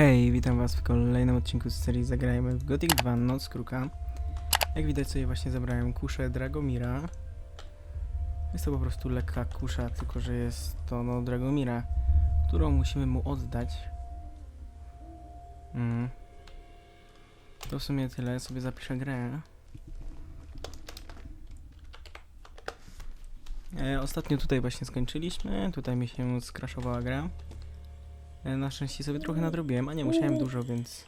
Hej, witam was w kolejnym odcinku z serii Zagrajmy w Gothic 2 Noc Kruka. Jak widać sobie właśnie zabrałem kuszę Dragomira. Jest to po prostu lekka kusza, tylko że jest to no Dragomira, którą musimy mu oddać. Mm. To w sumie tyle, sobie zapiszę grę. E, ostatnio tutaj właśnie skończyliśmy, tutaj mi się skraszowała gra. E, Na szczęście sobie trochę nadrobiłem, a nie musiałem dużo, więc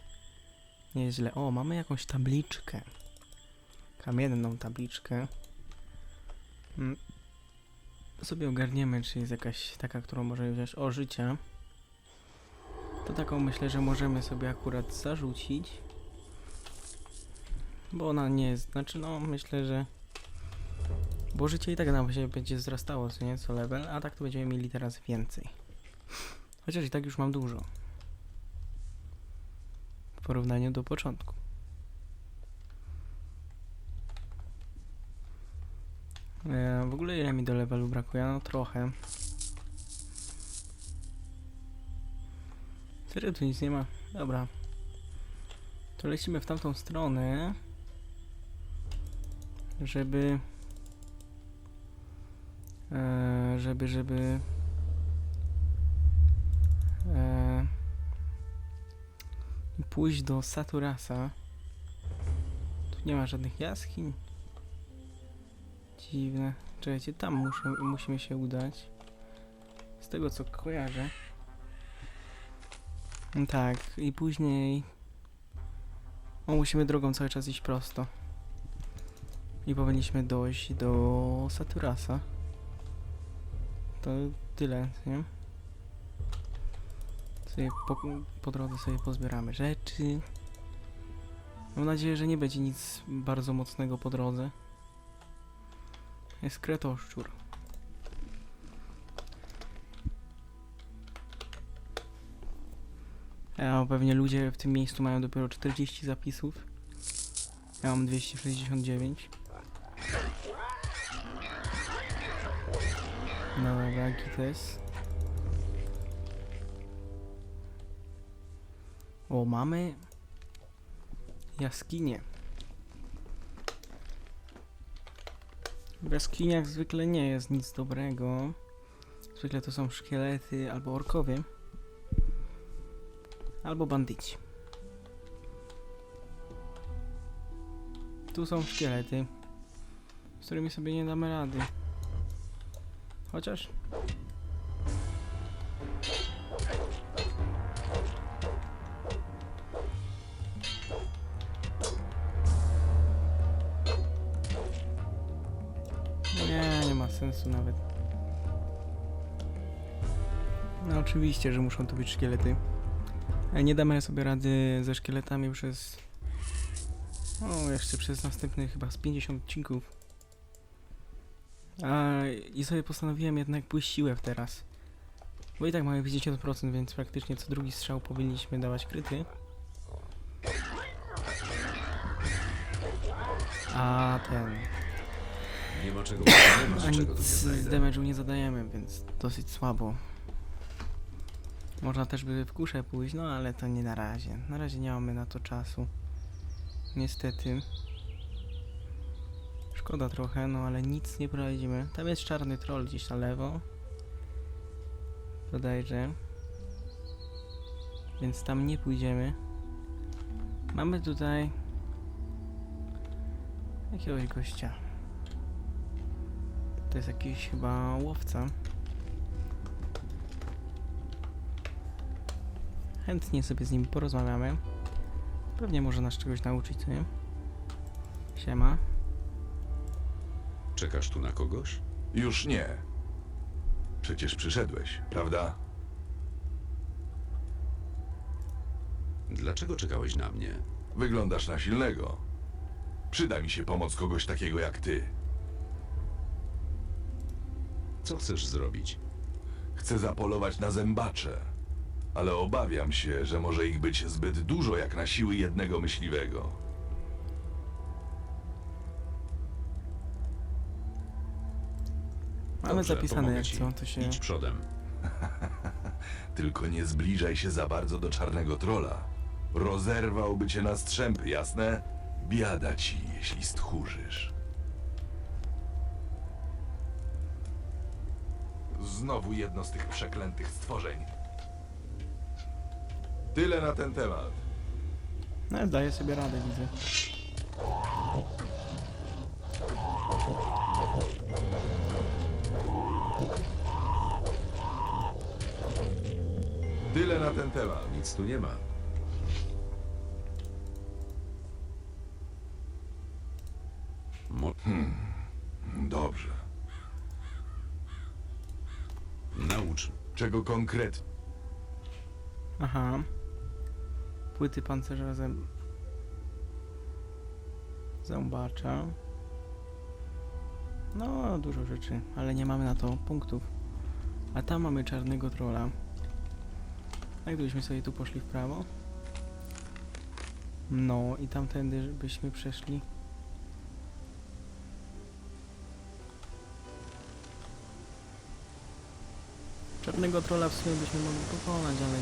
nie jest źle. O, mamy jakąś tabliczkę. Kamienną tabliczkę. Mm. Sobie ogarniemy, czy jest jakaś taka, którą możemy wziąć. O, życia. To taką myślę, że możemy sobie akurat zarzucić. Bo ona nie jest, znaczy no myślę, że... Bo życie i tak nam się będzie wzrastało, co nie, co level, a tak to będziemy mieli teraz więcej. Chociaż i tak już mam dużo. W porównaniu do początku. E, w ogóle ile mi do levelu brakuje? No trochę. Serio tu nic nie ma? Dobra. To lecimy w tamtą stronę. Żeby... E, żeby, żeby... pójść do Saturasa. Tu nie ma żadnych jaskiń. Dziwne. Czekajcie, tam muszę, musimy się udać. Z tego co kojarzę. Tak, i później... O, musimy drogą cały czas iść prosto. I powinniśmy dojść do Saturasa. To tyle, nie? Sobie po, po drodze sobie pozbieramy rzeczy. Mam nadzieję, że nie będzie nic bardzo mocnego po drodze. Jest kretoszczur. Ja, pewnie ludzie w tym miejscu mają dopiero 40 zapisów. Ja mam 269. No dobra, gites. O, mamy jaskinię. W jaskiniach zwykle nie jest nic dobrego. Zwykle to są szkielety albo orkowie. Albo bandyci. Tu są szkielety, z którymi sobie nie damy rady. Chociaż sensu nawet. No oczywiście, że muszą to być szkielety. Ale nie damy sobie rady ze szkieletami przez... O, jeszcze przez następnych chyba z 50 odcinków. A, I sobie postanowiłem jednak pójść siłę teraz. Bo i tak mamy 50%, więc praktycznie co drugi strzał powinniśmy dawać kryty. A ten... Nie ma czego, nie ma A z czego tu nic z znajdę. damage'u nie zadajemy, więc dosyć słabo. Można też by w kuszę pójść, no ale to nie na razie. Na razie nie mamy na to czasu. Niestety. Szkoda trochę, no ale nic nie poradzimy. Tam jest czarny troll gdzieś na lewo. Bodajże. Więc tam nie pójdziemy. Mamy tutaj jakiegoś gościa. To jest jakiś chyba łowca. Chętnie sobie z nim porozmawiamy. Pewnie może nas czegoś nauczyć, co nie? Siema. Czekasz tu na kogoś? Już nie. Przecież przyszedłeś, prawda? Dlaczego czekałeś na mnie? Wyglądasz na silnego. Przyda mi się pomoc kogoś takiego jak ty. Co chcesz zrobić? Chcę zapolować na zębacze, ale obawiam się, że może ich być zbyt dużo jak na siły jednego myśliwego. Mamy Dobrze, zapisane pomogę jak ci. co, to się... Idź przodem. Tylko nie zbliżaj się za bardzo do czarnego trola. Rozerwałby cię na strzępy, jasne? Biada ci, jeśli stchórzysz. Znowu jedno z tych przeklętych stworzeń. Tyle na ten temat. No, zdaję sobie radę, widzę. Tyle na ten temat. Nic tu nie ma. Mo Dobrze. naucz. Czego konkretnie? Aha. Płyty pancerza zęb... Zębacza. No, dużo rzeczy, ale nie mamy na to punktów. A tam mamy czarnego trola. A gdybyśmy sobie tu poszli w prawo? No i tamtędy byśmy przeszli. Czarnego trola w sumie byśmy mogli pokonać, ale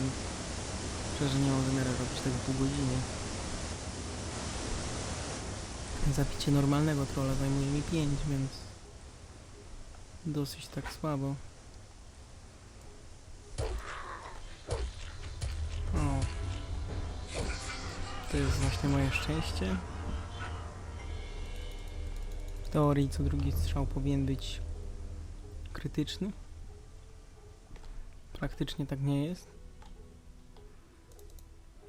szczerze nie mam zamiaru robić tego pół godziny. Zabicie normalnego trolla zajmuje mi 5, więc dosyć tak słabo. O. To jest właśnie moje szczęście. W teorii co drugi strzał powinien być krytyczny. Praktycznie tak nie jest.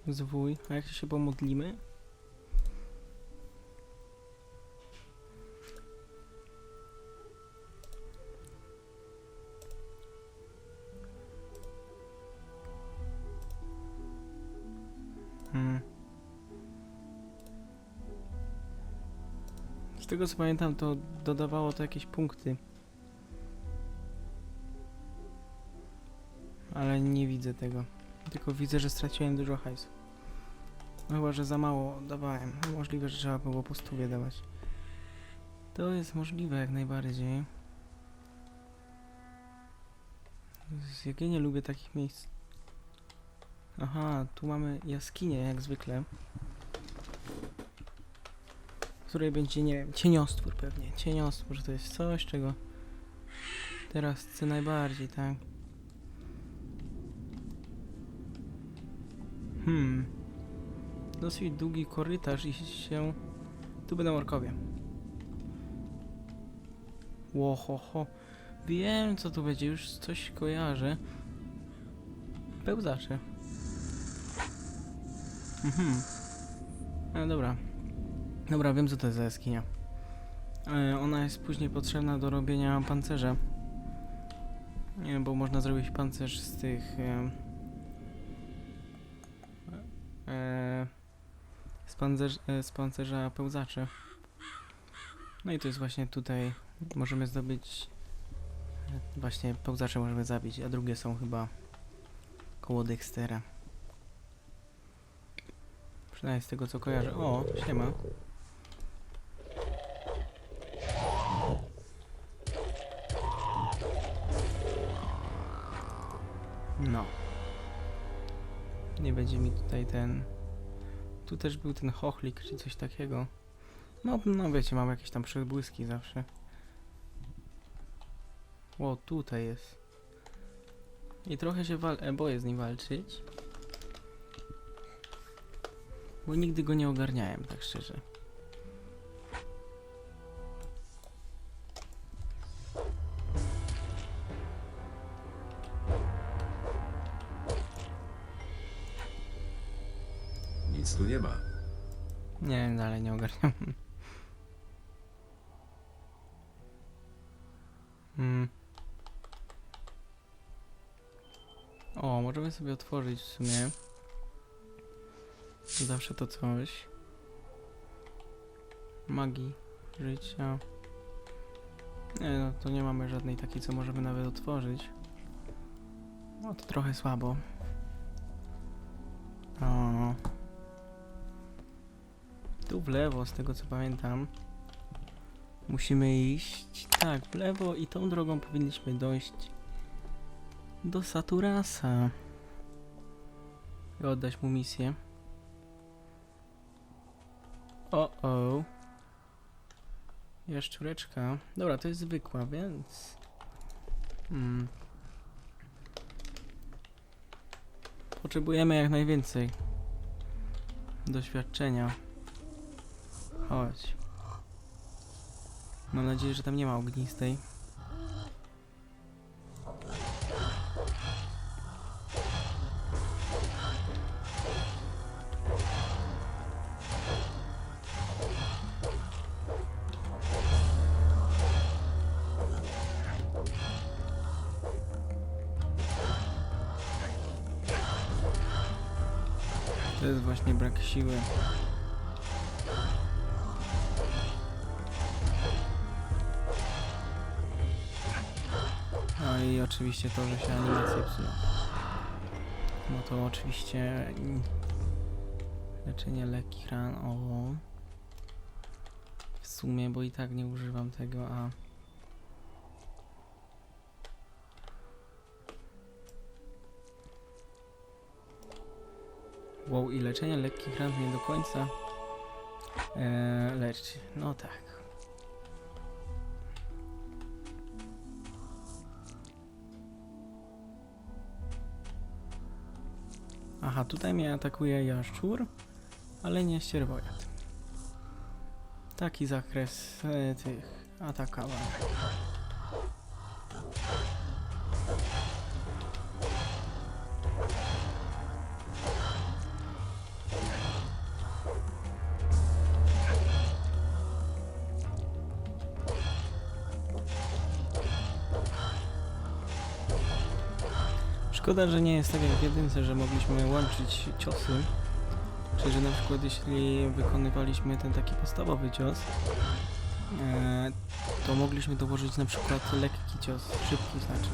Zwój. A jak się pomodlimy? Hmm. Z tego co pamiętam, to dodawało to jakieś punkty. Ale nie widzę tego. Tylko widzę, że straciłem dużo hajsu. No chyba, że za mało dawałem. Możliwe, że trzeba było po stówie dawać. To jest możliwe jak najbardziej. Jak ja nie lubię takich miejsc. Aha, tu mamy jaskinię jak zwykle. W której będzie, nie wiem, cieniostwór pewnie. Cieniostwór to jest coś, czego teraz chcę najbardziej, tak? Hmm. Dosyć długi korytarz i się... Tu będą orkowie. Łohoho. Wiem co tu będzie, już coś kojarzę. Pełzacze. Mhm. E, dobra. Dobra, wiem co to jest za jaskinia. E, ona jest później potrzebna do robienia pancerza. Nie, bo można zrobić pancerz z tych... E, e, pancerz, e, z pancerza pełzaczy. No i to jest właśnie tutaj. Możemy zdobyć. e, Właśnie pełzacze możemy zabić, a drugie są chyba koło Dextera. Przynajmniej z tego co kojarzę. O, siema. No. Nie będzie mi tutaj ten... Tu też był ten chochlik, czy coś takiego. No, no wiecie, mam jakieś tam przebłyski zawsze. O, tutaj jest. I trochę się wal e, boję z nim walczyć. Bo nigdy go nie ogarniałem, tak szczerze. Ogarniam. Hmm. O, możemy sobie otworzyć w sumie. Zawsze to coś. Magii życia. Nie, no to nie mamy żadnej takiej, co możemy nawet otworzyć. No to trochę słabo. O. Tu w lewo, z tego co pamiętam. Musimy iść. Tak, w lewo i tą drogą powinniśmy dojść do Saturasa. I oddać mu misję. O, o. Jaszczureczka. Dobra, to jest zwykła, więc... Mm. Potrzebujemy jak najwięcej doświadczenia. Chodź. Mam nadzieję, że tam nie ma ognistej. To jest właśnie brak siły. Oczywiście to, że się animacje psują. No to oczywiście leczenie lekkich ran, o. W sumie, bo i tak nie używam tego, a Wow, i leczenie lekkich ran nie do końca e, leczy. No tak. Aha, tutaj mnie atakuje jaszczur, ale nie ścierwojad. Taki zakres e, tych atakowań. Szkoda, że nie jest tak jak w jedynce, że mogliśmy łączyć ciosy. Czyli, że na przykład jeśli wykonywaliśmy ten taki podstawowy cios, e, to mogliśmy dołożyć na przykład lekki cios, szybki znaczy.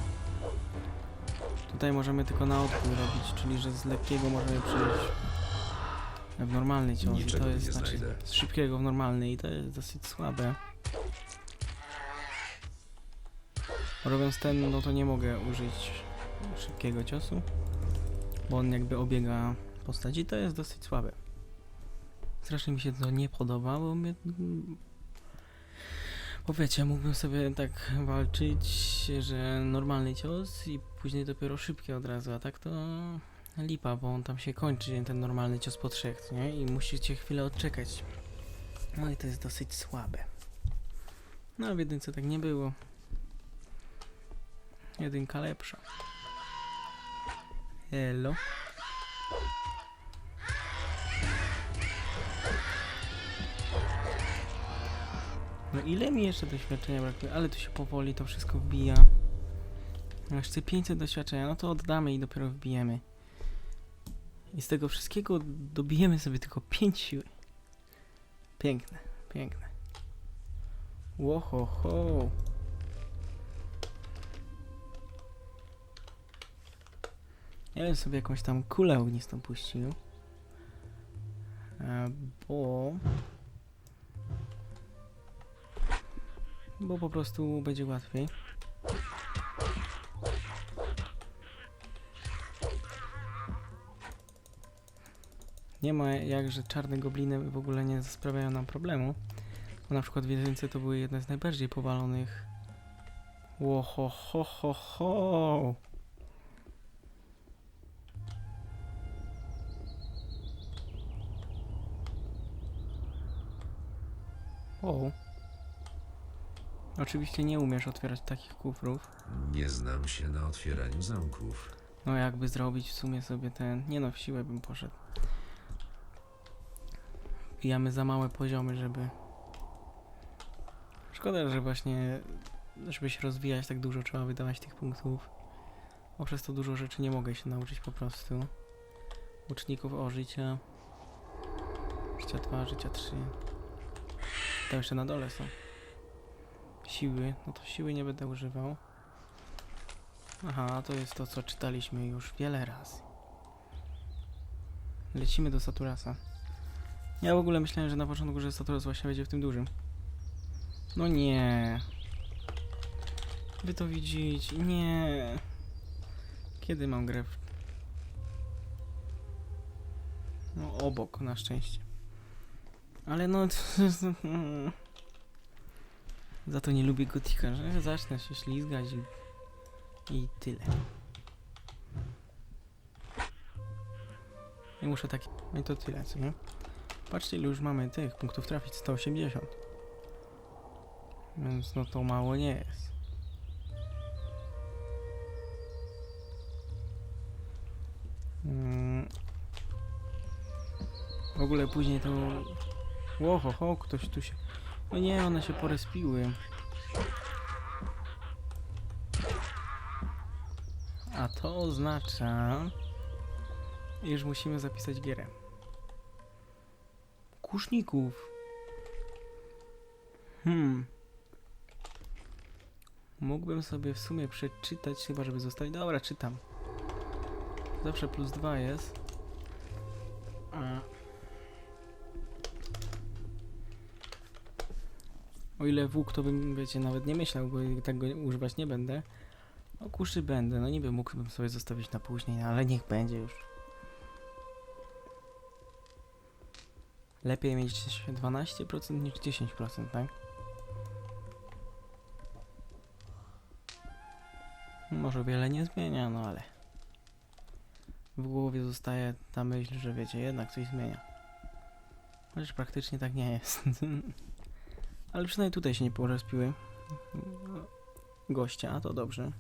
Tutaj możemy tylko na odpór robić, czyli że z lekkiego możemy przejść w normalny cios. Niczego to jest nie znaczy znajdę. z szybkiego w normalny i to jest dosyć słabe. Robiąc ten, no to nie mogę użyć szybkiego ciosu, bo on jakby obiega postaci, to jest dosyć słabe. Strasznie mi się to nie podoba, bo mnie... Bo wiecie, mógłbym sobie tak walczyć, że normalny cios i później dopiero szybki od razu, a tak to lipa, bo on tam się kończy, ten normalny cios po trzech, nie? I musicie chwilę odczekać. No i to jest dosyć słabe. No a w jedynce tak nie było. Jedynka lepsza. Hello. No ile mi jeszcze doświadczenia brakuje? Ale tu się powoli to wszystko wbija. Jeszcze 500 doświadczenia, no to oddamy i dopiero wbijemy. I z tego wszystkiego dobijemy sobie tylko 5 siły. Piękne, piękne. Łohoho. Ja bym sobie jakąś tam kulę ognistą puścił. E, bo... Bo po prostu będzie łatwiej. Nie ma jak, że czarne gobliny w ogóle nie sprawiają nam problemu. Bo na przykład w jedynce to były jedne z najbardziej powalonych. Łoho ho ho ho. O. Oczywiście nie umiesz otwierać takich kufrów. Nie znam się na otwieraniu zamków. No jakby zrobić w sumie sobie ten... Nie no, w siłę bym poszedł. Wbijamy za małe poziomy, żeby... Szkoda, że właśnie... Żeby się rozwijać tak dużo, trzeba wydawać tych punktów. Bo przez to dużo rzeczy nie mogę się nauczyć po prostu. Łuczników o życia. Życia 2, życia 3. Tam jeszcze na dole są. Siły. No to siły nie będę używał. Aha, to jest to, co czytaliśmy już wiele razy. Lecimy do Saturasa. Ja w ogóle myślałem, że na początku, że Saturas właśnie będzie w tym dużym. No nie. Wy to widzicie. Nie. Kiedy mam grę? No obok, na szczęście. Ale no... Za to nie lubię gotika, że zacznę się ślizgać i, i tyle. I muszę taki... No i to tyle, co nie? Patrzcie ile już mamy tych punktów trafić, 180. Więc no to mało nie jest. Mm. W ogóle później to... Łoho, ho, ktoś tu się... No nie, one się porespiły. A to oznacza... Iż musimy zapisać gierę. Kuszników. Hmm. Mógłbym sobie w sumie przeczytać, chyba żeby zostać. Dobra, czytam. Zawsze plus dwa jest. A... O ile włók, to bym, wiecie, nawet nie myślał, bo tak go używać nie będę. O kuszy będę, no niby mógłbym sobie zostawić na później, ale niech będzie już. Lepiej mieć 12% niż 10%, tak? Może wiele nie zmienia, no ale w głowie zostaje ta myśl, że wiecie, jednak coś zmienia. Chociaż praktycznie tak nie jest. ale przynajmniej tutaj się nie porespiły gościa, a to dobrze.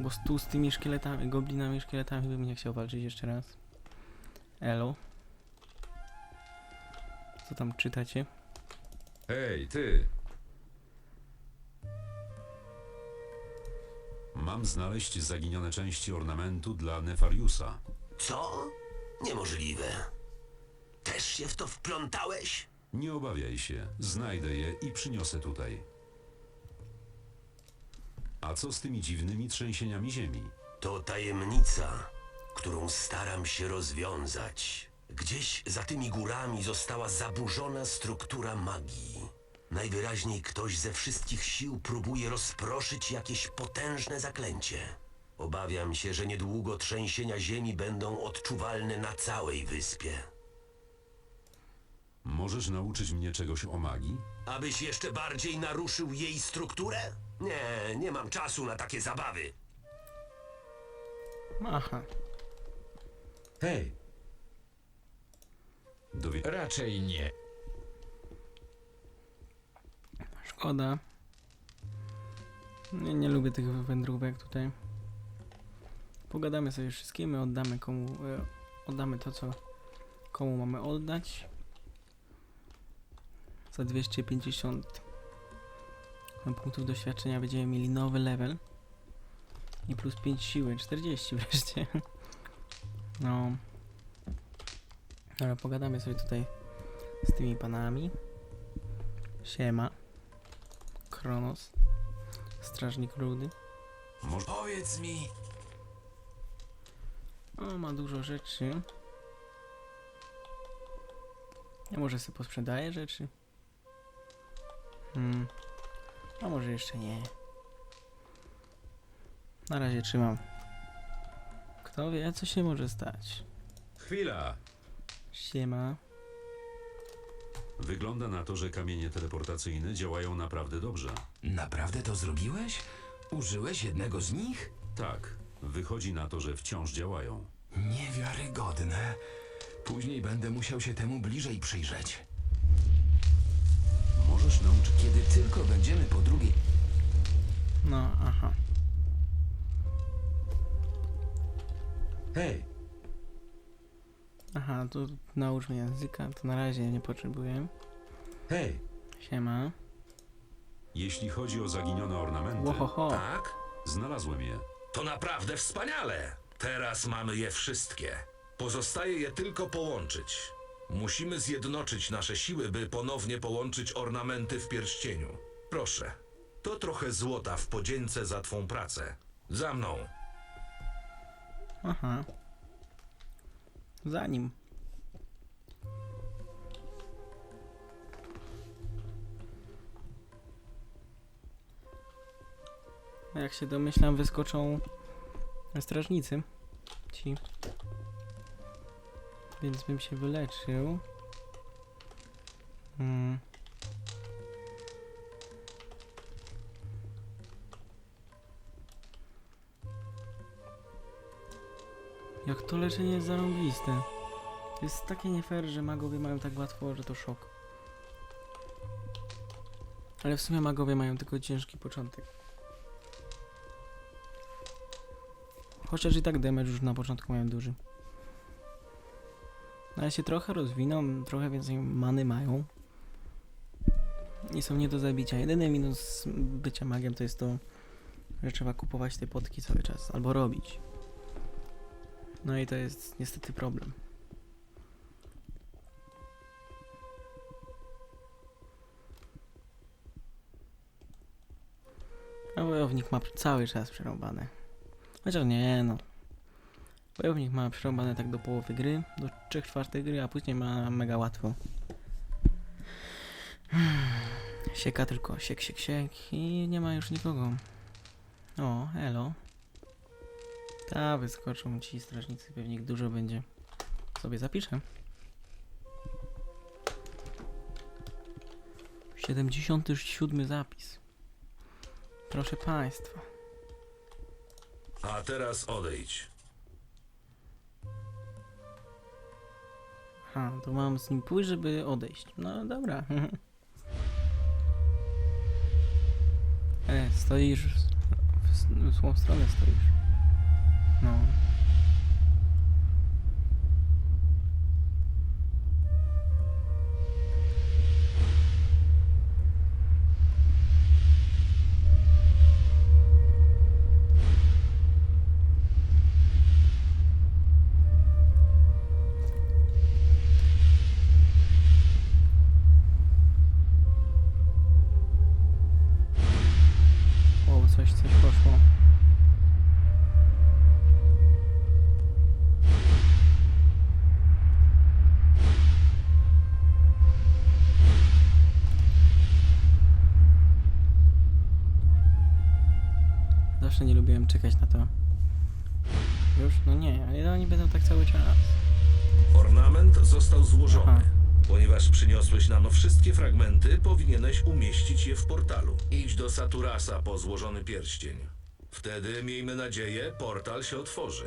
Bo z- tu z tymi szkieletami, goblinami, szkieletami bym nie chciał walczyć jeszcze raz. Elo. Co tam czytacie? Hej, ty! Mam znaleźć zaginione części ornamentu dla Nefariusa. Co? Niemożliwe. Też się w to wplątałeś? Nie obawiaj się, znajdę je i przyniosę tutaj. A co z tymi dziwnymi trzęsieniami ziemi? To tajemnica, którą staram się rozwiązać. Gdzieś za tymi górami została zaburzona struktura magii. Najwyraźniej ktoś ze wszystkich sił próbuje rozproszyć jakieś potężne zaklęcie. Obawiam się, że niedługo trzęsienia ziemi będą odczuwalne na całej wyspie. Możesz nauczyć mnie czegoś o magii? Abyś jeszcze bardziej naruszył jej strukturę? Nie, nie mam czasu na takie zabawy. Aha. Hej, Dowie... raczej nie. Szkoda. Nie, nie lubię tych wędrówek tutaj. Pogadamy sobie wszystkim, oddamy komu, e, oddamy to, co komu mamy oddać. Za 250 punktów doświadczenia będziemy mieli nowy level. I plus 5 siły, 40 wreszcie. No. Ale pogadamy sobie tutaj z tymi panami. Siema. Kronos. Strażnik Rudy. Powiedz mi, O, ma dużo rzeczy. Ja może sobie posprzedaję rzeczy. Hmm. A może jeszcze nie. Na razie trzymam. Kto wie, co się może stać. Chwila! Siema. Wygląda na to, że kamienie teleportacyjne działają naprawdę dobrze. naprawdę to zrobiłeś? Użyłeś jednego z nich? Tak, wychodzi na to, że wciąż działają. Niewiarygodne. Później będę musiał się temu bliżej przyjrzeć. Kiedy tylko będziemy po drugiej. No, aha. Hej, Aha, to naucz mnie języka, to na razie nie potrzebuję. hej. Siema. Jeśli chodzi o zaginione ornamenty, Łohoho. Tak? znalazłem je. To naprawdę wspaniale! Teraz mamy je wszystkie. Pozostaje je tylko połączyć. Musimy zjednoczyć nasze siły, by ponownie połączyć ornamenty w pierścieniu. Proszę, to trochę złota w podzięce za twą pracę. Za mną. Aha. Zanim. Jak się domyślam, wyskoczą strażnicy. Ci. Więc bym się wyleczył. Hmm. Jak to leczenie jest zarąbiste. To jest takie nie fair, że magowie mają tak łatwo, że to szok. Ale w sumie magowie mają tylko ciężki początek. Chociaż i tak damage już na początku mają duży. No, Ale się trochę rozwiną, trochę więcej many mają. I są nie do zabicia. Jedyny minus bycia magiem to jest to, że trzeba kupować te potki cały czas, albo robić. No i to jest niestety problem. A wojownik ma cały czas przerąbane. Chociaż nie no. Wojownik ma przerąbane tak do połowy gry, do 3 czwartych gry, a później ma mega łatwo. Sieka tylko, siek, siek, siek i nie ma już nikogo. O, elo. Ta, wyskoczą ci strażnicy, pewnie ich dużo będzie. Sobie zapiszę. 77 zapis. Proszę Państwa. A teraz odejdź. Aha, to mam z nim pójść, żeby odejść. No dobra. e, stoisz w, w, w złą stronę stoisz. No. Coś, coś poszło. Zawsze nie lubiłem czekać na to. Już? No nie, ale oni będą tak cały czas. Ornament został złożony. Aha. Ponieważ przyniosłeś nam wszystkie fragmenty, powinieneś umieścić je w portalu. Idź do Saturasa po złożony pierścień. Wtedy, miejmy nadzieję, portal się otworzy.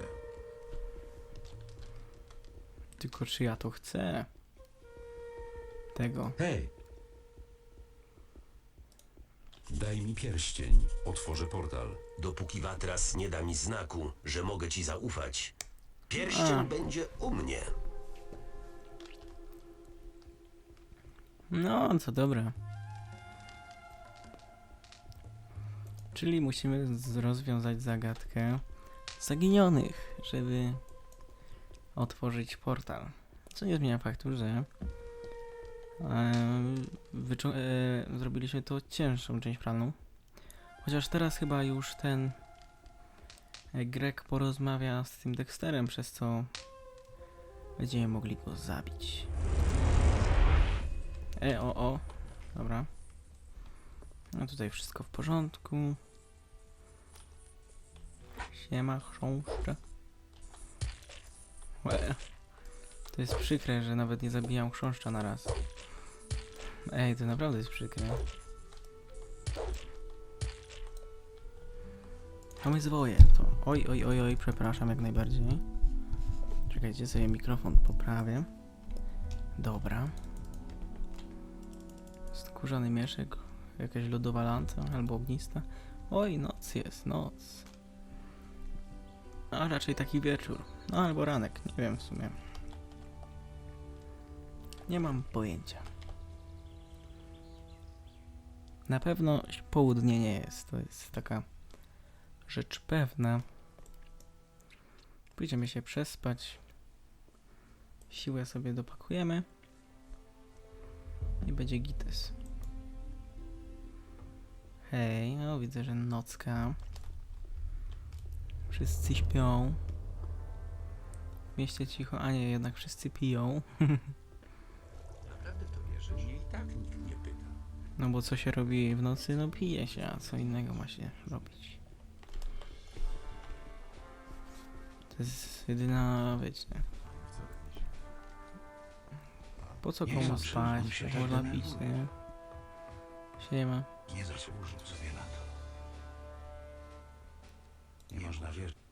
Tylko czy ja to chcę? Tego. Hej! Daj mi pierścień. Otworzę portal. Dopóki Watras nie da mi znaku, że mogę ci zaufać, pierścień A. będzie u mnie. No, co dobra. Czyli musimy rozwiązać zagadkę zaginionych, żeby otworzyć portal. Co nie zmienia faktu, że e, zrobiliśmy to cięższą część planu. Chociaż teraz chyba już ten e, Grek porozmawia z tym Dexterem, przez co będziemy mogli go zabić. E, o, o. Dobra. No tutaj wszystko w porządku. Siema, chrząszcze. Łe. To jest przykre, że nawet nie zabijam chrząszcza na raz. Ej, to naprawdę jest przykre. Mamy zwoje. To. Oj, oj, oj, oj, przepraszam jak najbardziej. Czekajcie, sobie mikrofon poprawię. Dobra. Skórzany mieszek, jakaś lodowa lanca albo ognista. Oj, noc jest, noc. A raczej taki wieczór. No albo ranek, nie wiem w sumie. Nie mam pojęcia. Na pewno południe nie jest, to jest taka rzecz pewna. Pójdziemy się przespać. Siłę sobie dopakujemy. I będzie gites. Okej, okay, no widzę, że nocka. Wszyscy śpią. W mieście cicho, a nie, jednak wszyscy piją. Naprawdę to wierzysz? Nie i tak nikt nie pyta. No bo co się robi w nocy? No pije się, a co innego ma się robić. To jest jedyna, wiecie... Po co komu spać? Można tak pić, nie? Siema. Nie zasłużył sobie na to. Nie można wierzyć.